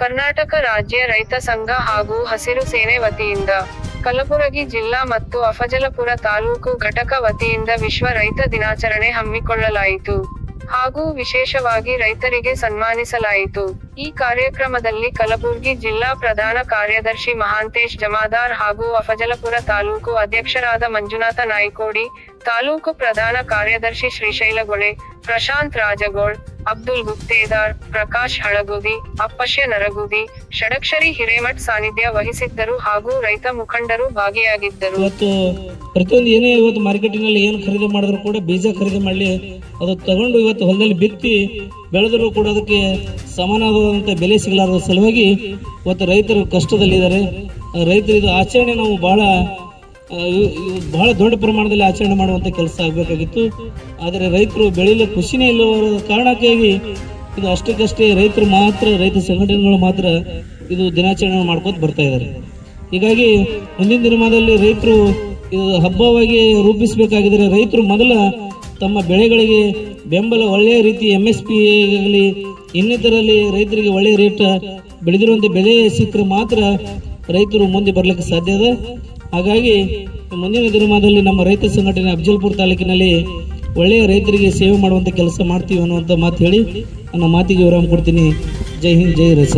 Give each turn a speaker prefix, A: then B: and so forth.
A: ಕರ್ನಾಟಕ ರಾಜ್ಯ ರೈತ ಸಂಘ ಹಾಗೂ ಹಸಿರು ಸೇನೆ ವತಿಯಿಂದ ಕಲಬುರಗಿ ಜಿಲ್ಲಾ ಮತ್ತು ಅಫಜಲಪುರ ತಾಲೂಕು ಘಟಕ ವತಿಯಿಂದ ವಿಶ್ವ ರೈತ ದಿನಾಚರಣೆ ಹಮ್ಮಿಕೊಳ್ಳಲಾಯಿತು ಹಾಗೂ ವಿಶೇಷವಾಗಿ ರೈತರಿಗೆ ಸನ್ಮಾನಿಸಲಾಯಿತು. ಈ ಕಾರ್ಯಕ್ರಮದಲ್ಲಿ ಕಲಬುರಗಿ ಜಿಲ್ಲಾ ಪ್ರಧಾನ ಕಾರ್ಯದರ್ಶಿ ಮಹಾಂತೇಶ್ ಜಮಾದಾರ್ ಹಾಗೂ ಅಫಜಲಪುರ ತಾಲೂಕು ಅಧ್ಯಕ್ಷರಾದ ಮಂಜುನಾಥ ನಾಯ್ಕೋಡಿ, ತಾಲೂಕು ಪ್ರಧಾನ ಕಾರ್ಯದರ್ಶಿ ಶ್ರೀಶೈಲಗೊಳೆ, ಪ್ರಶಾಂತ್ ರಾಜಗೋಳ್ ಅಬ್ದುಲ್ ಗುತ್ತೇದಾರ್ ಪ್ರಕಾಶ್ ಹಳಗುದಿ ಅಪ್ಪಶ್ಯ ನರಗುದಿ, ಷಡಕ್ಷರಿ ಹಿರೇಮಠ್ ಸಾನ್ನಿಧ್ಯ ವಹಿಸಿದ್ದರು ಹಾಗೂ ರೈತ ಮುಖಂಡರು ಭಾಗಿಯಾಗಿದ್ದರು.
B: ಇವತ್ತು ಪ್ರತಿಯೊಂದು ಏನೇ ಇವತ್ತು ಮಾರ್ಕೆಟಿನಲ್ಲಿ ಏನು ಖರೀದಿ ಮಾಡಿದ್ರು ಕೂಡ ಬೀಜ ಖರೀದಿ ಮಾಡಲಿ, ಅದು ತಗೊಂಡು ಇವತ್ತು ಹೊಲದಲ್ಲಿ ಬಿತ್ತಿ ಬೆಳೆದರೂ ಕೂಡ ಅದಕ್ಕೆ ಸಮಾನವಾದಂಥ ಬೆಲೆ ಸಿಗಲಾರದ ಸಲುವಾಗಿ ಇವತ್ತು ರೈತರು ಕಷ್ಟದಲ್ಲಿದ್ದಾರೆ. ಆ ರೈತರು ಇದು ಆಚರಣೆ ನಾವು ಬಹಳ ಬಹಳ ದೊಡ್ಡ ಪ್ರಮಾಣದಲ್ಲಿ ಆಚರಣೆ ಮಾಡುವಂಥ ಕೆಲಸ ಆಗಬೇಕಾಗಿತ್ತು. ಆದರೆ ರೈತರು ಬೆಳೆಯಲು ಖುಷಿನೇ ಇಲ್ಲವರ ಕಾರಣಕ್ಕಾಗಿ ಇದು ಅಷ್ಟಕ್ಕಷ್ಟೇ ರೈತರು ಮಾತ್ರ, ರೈತ ಸಂಘಟನೆಗಳು ಮಾತ್ರ ಇದು ದಿನಾಚರಣೆ ಮಾಡ್ಕೊತ ಬರ್ತಾ ಇದ್ದಾರೆ. ಹೀಗಾಗಿ ಮುಂದಿನ ದಿನಮಾನದಲ್ಲಿ ರೈತರು ಇದು ಹಬ್ಬವಾಗಿ ರೂಪಿಸಬೇಕಾಗಿದ್ದರೆ ರೈತರು ಮೊದಲ ತಮ್ಮ ಬೆಳೆಗಳಿಗೆ ಬೆಂಬಲ, ಒಳ್ಳೆಯ ರೀತಿ ಎಂ ಎಸ್ ಪಿ ಆಗಲಿ ಇನ್ನಿತರಲ್ಲಿ ರೈತರಿಗೆ ಒಳ್ಳೆಯ ರೇಟ್ ಬೆಳೆದಿರುವಂಥ ಬೆಲೆ ಸಿಕ್ಕರೆ ಮಾತ್ರ ರೈತರು ಮುಂದೆ ಬರಲಿಕ್ಕೆ ಸಾಧ್ಯ ಇದೆ ಹಾಗಾಗಿ ಮುಂದಿನ ದಿನಮಾನದಲ್ಲಿ ನಮ್ಮ ರೈತ ಸಂಘಟನೆ ಅಫಜಲ್ಪುರ ತಾಲೂಕಿನಲ್ಲಿ ಒಳ್ಳೆಯ ರೈತರಿಗೆ ಸೇವೆ ಮಾಡುವಂಥ ಕೆಲಸ ಮಾಡ್ತೀವಿ ಅನ್ನುವಂಥ ಮಾತು ಹೇಳಿ ನನ್ನ ಮಾತಿಗೆ ವಿರಾಮ ಕೊಡ್ತೀನಿ. ಜೈ ಹಿಂದ್, ಜೈ ರೈತ